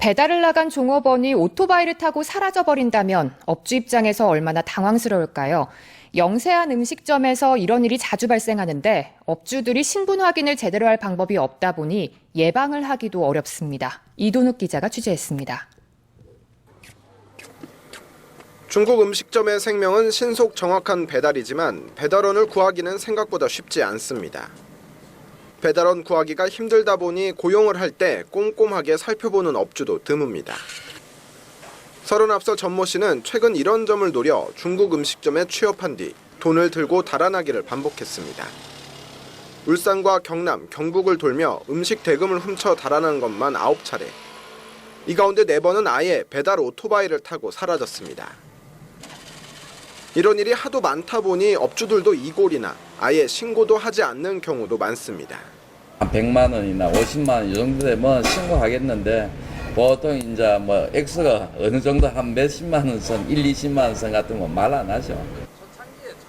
배달을 나간 종업원이 오토바이를 타고 사라져버린다면 업주 입장에서 얼마나 당황스러울까요? 영세한 음식점에서 이런 일이 자주 발생하는데 업주들이 신분 확인을 제대로 할 방법이 없다 보니 예방을 하기도 어렵습니다. 이동욱 기자가 취재했습니다. 중국 음식점의 생명은 신속 정확한 배달이지만 배달원을 구하기는 생각보다 쉽지 않습니다. 배달원 구하기가 힘들다 보니 고용을 할 때 꼼꼼하게 살펴보는 업주도 드뭅니다. 서른 앞서 전모 씨는 최근 이런 점을 노려 중국 음식점에 취업한 뒤 돈을 들고 달아나기를 반복했습니다. 울산과 경남, 경북을 돌며 음식 대금을 훔쳐 달아난 것만 9차례. 이 가운데 4번은 아예 배달 오토바이를 타고 사라졌습니다. 이런 일이 하도 많다 보니 업주들도 이골이나 아예 신고도 하지 않는 경우도 많습니다. 한 100만 원이나 50만 원 이 정도 되면 신고하겠는데 보통 이제 뭐 액수가 어느 정도 한 몇십만 원 선, 1, 20만 원 선 같으면 말안 하죠.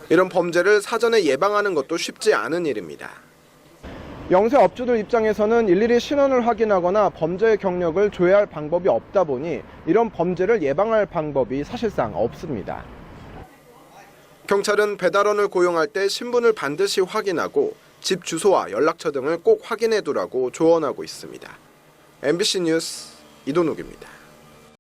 이런 범죄를 사전에 예방하는 것도 쉽지 않은 일입니다. 영세 업주들 입장에서는 일일이 신원을 확인하거나 범죄의 경력을 조회할 방법이 없다 보니 이런 범죄를 예방할 방법이 사실상 없습니다. 경찰은 배달원을 고용할 때 신분을 반드시 확인하고 집 주소와 연락처 등을 꼭 확인해 두라고 조언하고 있습니다. MBC 뉴스 이동욱입니다.